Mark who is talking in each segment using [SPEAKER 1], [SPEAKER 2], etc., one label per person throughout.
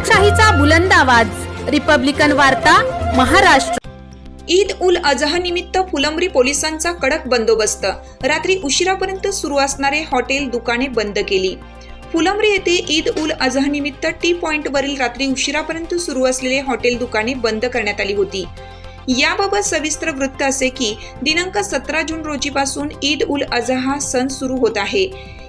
[SPEAKER 1] लोकशाहीचा बुलंद आवाज. रिपब्लिकन वार्ता महाराष्ट्र.
[SPEAKER 2] ईद उल अजहा निमित्त फुलंब्री पोलिसांचा कडक बंदोबस्त. रात्री उशिरापर्यंत सुरू असणारे हॉटेल दुकाने बंद केली. फुलंब्री येथे ईद उल अजहा निमित्त टी पॉइंटवरील रात्री उशिरापर्यंत सुरू असलेले हॉटेल दुकाने बंद करण्यात आली होती. याबाबत सविस्तर वृत्त असे की दिनांक सतरा जून रोजीपासून ईद उल अजहा सण सुरू होत आहे.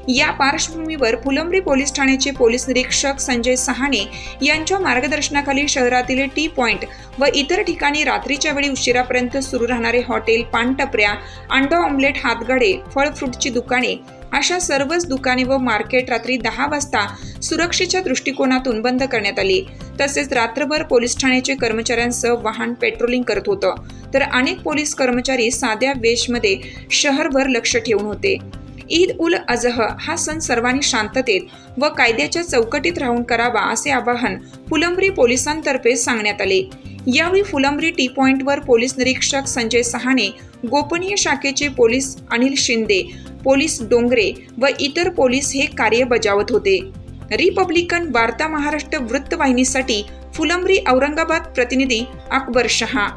[SPEAKER 2] या पार्श्वभूमीवर फुलंब्री पोलीस ठाण्याचे पोलीस निरीक्षक संजय सहाणे यांच्या मार्गदर्शनाखाली शहरातील टी पॉइंट व इतर ठिकाणी रात्रीच्या वेळी उशिरापर्यंत सुरू राहणारे हॉटेल पानटपऱ्या अंडा ऑमलेट हातगाडे फळ फ्रूटची दुकाने अशा सर्वच दुकाने व मार्केट रात्री दहा वाजता सुरक्षेच्या दृष्टिकोनातून बंद करण्यात आली. तसेच रात्रभर पोलीस ठाण्याचे कर्मचाऱ्यांसह वाहन पेट्रोलिंग करत होतं. तर अनेक पोलीस कर्मचारी साध्या वेशमध्ये शहरभर लक्ष ठेवून होते. ईद उल अजह हा सण सर्वांनी शांततेत व कायद्याच्या चौकटीत राहून करावा असे आवाहन फुलंब्री पोलिसांतर्फे सांगण्यात आले. यावेळी फुलंब्री टी पॉइंटवर पोलीस निरीक्षक संजय सहाणे गोपनीय शाखेचे पोलीस अनिल शिंदे पोलीस डोंगरे व इतर पोलीस हे कार्य बजावत होते. रिपब्लिकन वार्ता महाराष्ट्र वृत्तवाहिनीसाठी फुलंब्री औरंगाबाद प्रतिनिधी अकबर शहा.